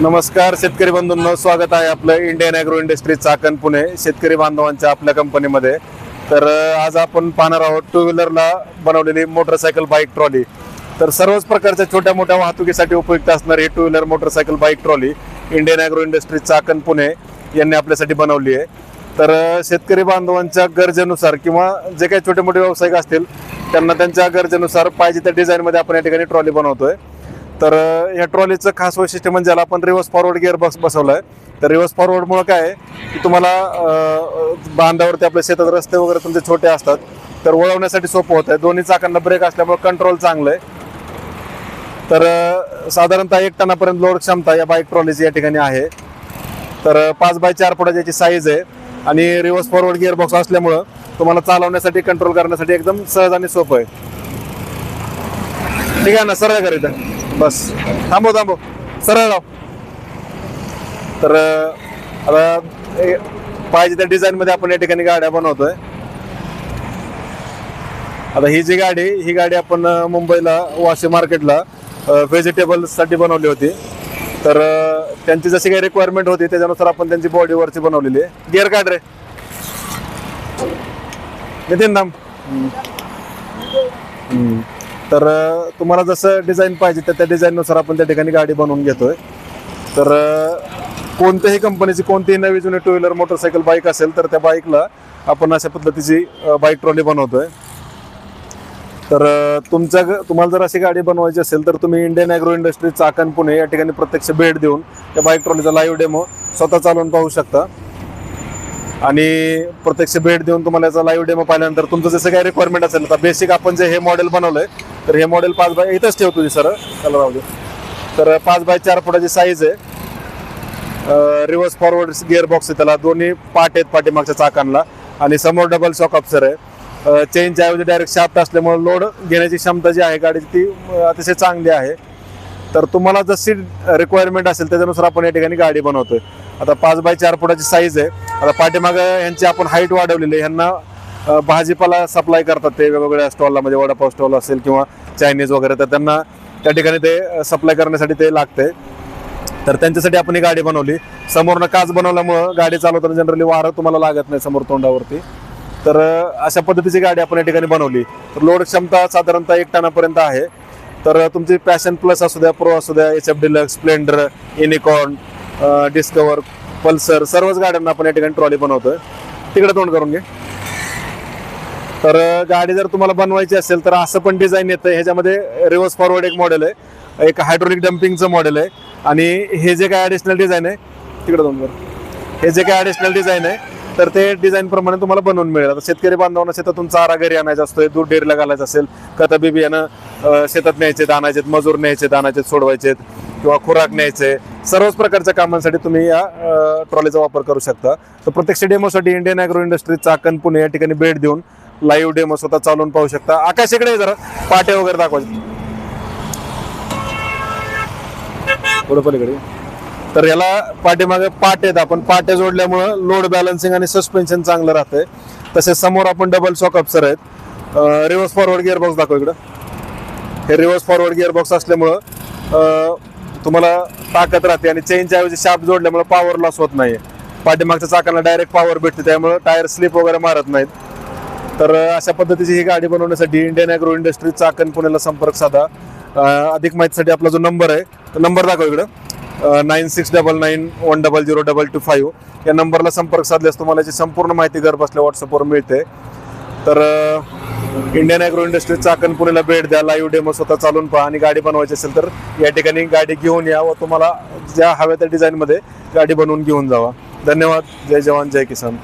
नमस्कार शेतकरी बंधूंनो. स्वागत आहे आपलं Indian agro industry Chakan Pune शेतकरी बांधवांच्या आपल्या कंपनीमध्ये तर आज आपण पाहणार आहोत टू व्हीलरला बनवलेली मोटरसायकल बाईक ट्रॉली तर सर्वच प्रकारच्या छोट्या मोठ्या वाहतुकीसाठी उपयुक्त असणारी ही two wheeler motorcycle bike trolley Indian agro industry Chakan Pune यांनी आपल्यासाठी बनवली आहे. तर शेतकरी बांधवांच्या गरजेनुसार किंवा जे काही छोटे मोठे व्यावसायिक असतील त्यांना त्यांच्या गरजेनुसार पाहिजे त्या डिझाईनमध्ये आपण या ठिकाणी ट्रॉली बनवतोय. तर या ट्रॉलीचं खास वैशिष्ट्य म्हणजे ज्याला आपण रिव्हर्स फॉरवर्ड गिअर बॉक्स बसवलाय. तर रिव्हर्स फॉरवर्डमुळं काय आहे की तुम्हाला बांधावरती आपल्या शेतात रस्ते वगैरे तुमचे छोटे असतात. तर वळवण्यासाठी सोपं होत आहे दोन्ही चाकांना ब्रेक असल्यामुळे कंट्रोल चांगलं आहे तर साधारणतः एक टनापर्यंत लोड क्षमता या बाईक ट्रॉलीची या ठिकाणी आहे. तर पाच बाय चार फुटाची याची साईज आहे. आणि रिव्हर्स फॉरवर्ड गिअर बॉक्स असल्यामुळं तुम्हाला चालवण्यासाठी कंट्रोल करण्यासाठी एकदम सहज आणि सोपं आहे. ठीक आहे ना? सरळ कर बस. थांबव थांबव. सरळ राव. तर आता ए, पाहिजे त्या डिझाईनमध्ये आपण या ठिकाणी गाड्या बनवतोय. आता ही जी गाडी ही गाडी आपण मुंबईला वाशी मार्केटला व्हेजिटेबल्ससाठी बनवली होती. तर त्यांची जशी काही रिक्वायरमेंट होती त्याच्यानुसार आपण त्यांची बॉडीवरची बनवलेली आहे. गिअर काढ रे. नितीन धाम तर तुम्हाला जसं डिझाईन पाहिजे तर त्या डिझाईननुसार आपण त्या ठिकाणी गाडी बनवून घेतोय. तर कोणत्याही कंपनीची कोणतीही नवी जुनी टू व्हीलर मोटरसायकल बाईक असेल तर त्या बाईकला आपण अशा पद्धतीची बाईक ट्रॉली बनवतोय. तर तुमच्या ग- तुम्हाला जर अशी गाडी बनवायची असेल तर तुम्ही Indian agro industry Chakan Pune या ठिकाणी प्रत्यक्ष भेट देऊन त्या बाईक ट्रॉलीचा लाईव्ह डेमो स्वतः चालवून पाहू शकता. आणि प्रत्यक्ष भेट देऊन तुम्हाला याचा लाईव्ह डेमो पाहिल्यानंतर तुमचं जसं काही रिक्वायरमेंट असेल तर बेसिक आपण जे हे मॉडेल बनवलं आहे तर हे मॉडेल पाच बाय इथंच ठेवतो तुझी सर त्याला राहू दे. तर पाच बाय चार फुटाची साईज आहे. रिव्हर्स फॉरवर्ड गिअर बॉक्स आहे त्याला. दोन्ही पाट आहेत पाठीमागच्या चाकांना. आणि समोर डबल शॉक ऑप्सर आहे. चेनच्या ऐवजी डायरेक्ट शाफ्ट असल्यामुळे लोड घेण्याची क्षमता जी आहे गाडीची ती अतिशय चांगली आहे. तर तुम्हाला जशी रिक्वायरमेंट असेल त्याच्यानुसार आपण या ठिकाणी गाडी बनवतोय. आता पाच बाय चार फुटाची साईज आहे. आता पाठीमागं यांची आपण हाईट वाढवलेली आहे. ह्यांना भाजीपाला सप्लाय करतात ते वेगवेगळ्या स्टॉलला म्हणजे वडापाव स्टॉल असेल किंवा चायनीज वगैरे तर त्यांना त्या ठिकाणी ते सप्लाय करण्यासाठी ते लागते. तर त्यांच्यासाठी आपण ही गाडी बनवली. समोरनं काच बनवल्यामुळं गाडी चालवताना जनरली वारं तुम्हाला लागत नाही समोर तोंडावरती. तर अशा पद्धतीची गाडी आपण या ठिकाणी बनवली. तर लोड क्षमता साधारणतः एक टनापर्यंत आहे. तर तुमची पॅशन प्लस असू द्या प्रो असू द्या H F Deluxe Splendor Unicorn Discover Pulsar सर्वच गाड्यांना आपण या ठिकाणी ट्रॉली बनवतोय. तिकडे तोंड करून घे. तर गाडी जर तुम्हाला बनवायची असेल तर असं पण डिझाईन येतं ह्याच्यामध्ये रिव्हर्स फॉरवर्ड एक मॉडेल आहे. एक हायड्रोलिक डम्पिंगचं मॉडेल आहे. आणि हे जे काय ॲडिशनल डिझाईन आहे तिकडे दोन कर हे जे काय ॲडिशनल डिझाईन आहे तर ते डिझाईनप्रमाणे तुम्हाला बनवून मिळेल. आता शेतकरी बांधवांना शेतातून चारा घरी आणायचा असतोय दूध डेअरीला घालायचं असेल कथा बी बियाणं शेतात न्यायचे आणायचे मजूर न्यायचे आणायचे सोडवायचे किंवा खुराक न्यायचे. सर्वच प्रकारच्या कामांसाठी तुम्ही या ट्रॉलीचा वापर करू शकता. तर प्रत्यक्ष डेमोसाठी Indian Agro Industry Chakan Pune या ठिकाणी भेट देऊन लाईव्ह डेमो स्वतः चालवून पाहू शकता. आकाश इकडे जरा. पाटे वगैरे दाखवायचे पलीकडे. तर याला पाठीमागे पाटे आहेत आपण. पाटे जोडल्यामुळं लोड बॅलन्सिंग आणि सस्पेन्शन चांगलं राहतंय. तसेच समोर आपण डबल शॉक अप्सर आहेत. रिव्हर्स फॉरवर्ड गिअरबॉक्स दाखव इकडं. हे रिव्हर्स फॉरवर्ड गिअरबॉक्स असल्यामुळं तुम्हाला ताकद राहते आणि चेनच्या ऐवजी शाप जोडल्यामुळे पॉवर लॉस होत नाही पाठीमागच्या चाकांना डायरेक्ट पॉवर भेटते त्यामुळे टायर स्लिप वगैरे मारत नाहीत. तर अशा पद्धतीची ही गाडी बनवण्यासाठी इंडियन ॲग्रो इंडस्ट्री चाकण पुण्याला संपर्क साधा. अधिक माहितीसाठी आपला जो नंबर आहे तो नंबर दाखव इकडं. Nine six double nine one double zero double two five या नंबरला संपर्क साधल्यास तुम्हाला याची संपूर्ण माहिती घर बसल्या व्हॉट्सअपवर मिळते. तर इंडियन ॲग्रो इंडस्ट्री चाकण पुण्याला भेट द्या. लाईव्ह डेमो स्वतः चालून पहा. आणि गाडी बनवायची असेल तर या ठिकाणी गाडी घेऊन या व तुम्हाला ज्या हव्या त्या डिझाईनमध्ये गाडी बनवून घेऊन जावा. धन्यवाद. जय जवान जय किसान.